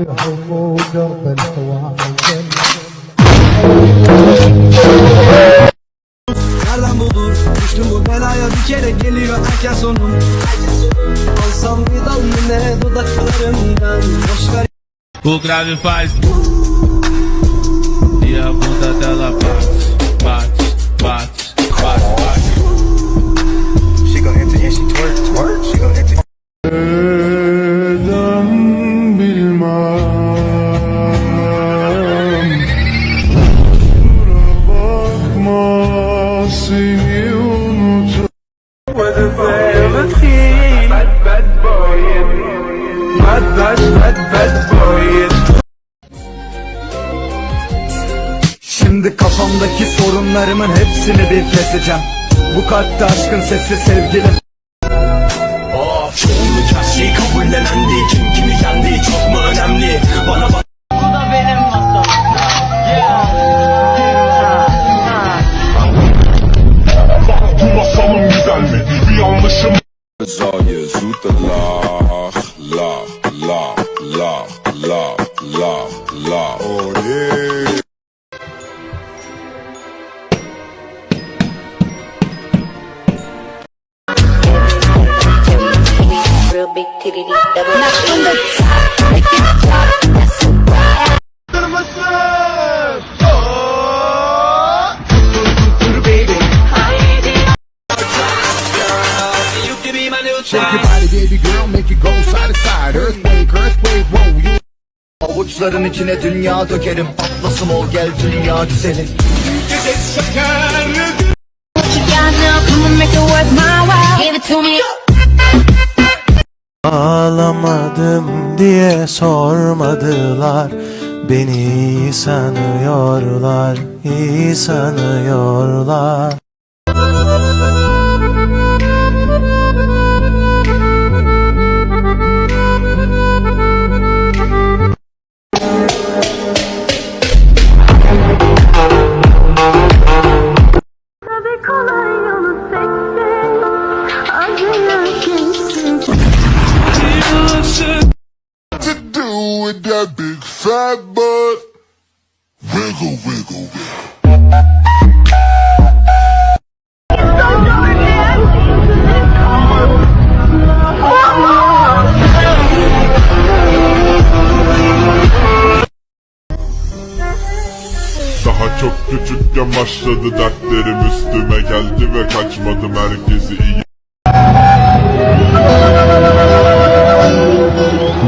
حبه درب الحوادث Nereden bulur Düştüm bu belaya bir kere geliyor erken sonum Alsam bir dal yine dudaklarından Boşver O grave faz e a bunda dela bate, seni unut Şimdi kafamdaki sorunlarımın hepsini bir keseceğim. Bu kalpte aşkın sesi sevgilim. Çoğunluk her şeyi kabullenen değil Kim kimi yendiği Zal je zoete lach, lach, lach, lach, lach, lach, lach. Oh yeah. Real big titty, double Knock from the top, make it. Avuçların içine dünya dökerim Atlasım ol gel dünya güzelim What you got now? Come and make it worth my while. Give it to me. Ağlamadım diye sormadılar Beni iyi sanıyorlar, iyi sanıyorlar with that big fat butt. Wiggle, wiggle, wiggle. Daha çok küçükken başladı dertlerim üstüme geldi ve kaçmadım herkesi iyi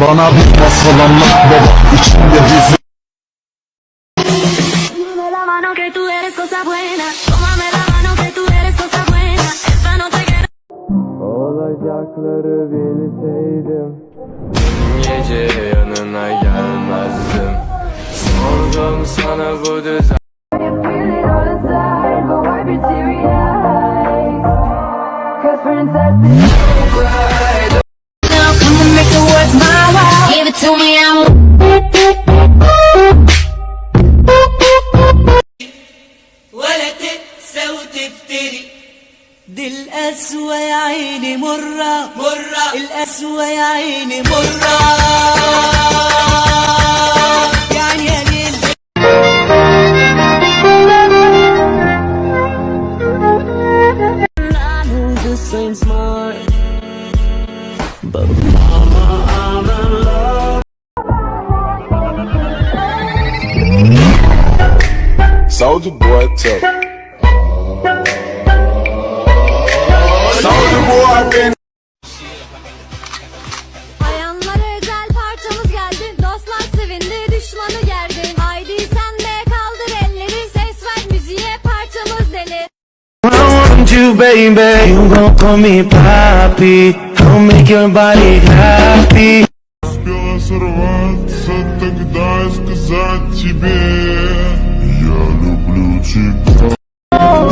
Bana bir masal anlat baba içinde hüzün Tómame la mano que tú eres cosa buena. Tómame la mano que tú eres cosa buena. Esta no te quiero. Olacakları bilseydim Gece yanına gelmezdim Sordum sana bu düzen Now دي القسوة يا عيني مرة. مرة. القسوة يا عيني مرة. Soldier boy tough. Bayanlara özel parçamız geldi. Dostlar sevindi, düşmanı gerdi. Haydi sen de kaldır elleri. Ses ver müziğe parçamız deli. I want you baby You gon' call me papi I'll make your body happy Успела сорваться, тогда и сказать тебе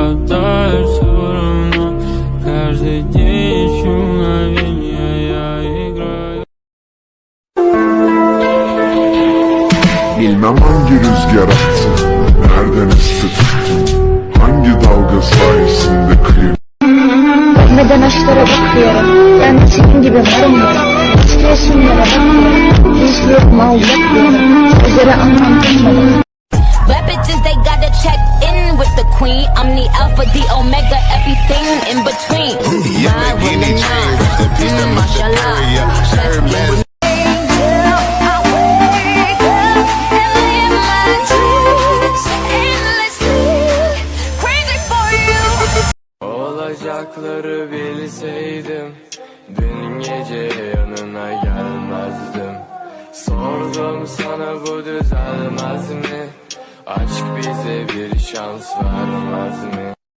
Пропадаю все равно Каждый день ищу мгновенья Я играю Bilmem hangi rüzgar attı Nereden esti tuttun Hangi dalga sayesinde kıyım Neden aşklara bakıyorum Ben de senin gibi varımıyorum Hiçbir resimlere bakmıyorum İzliyorum mal yapıyorum Sözlere anlam Bad bitches, they gotta check in with the queen. I'm the alpha, the omega, everything in between. My woman, mm, mashallah. Olacakları bilseydim Dün gece yanına gelmezdim Sordum sana bu düzelmez mi? Aşk bize bir şans vermez mi?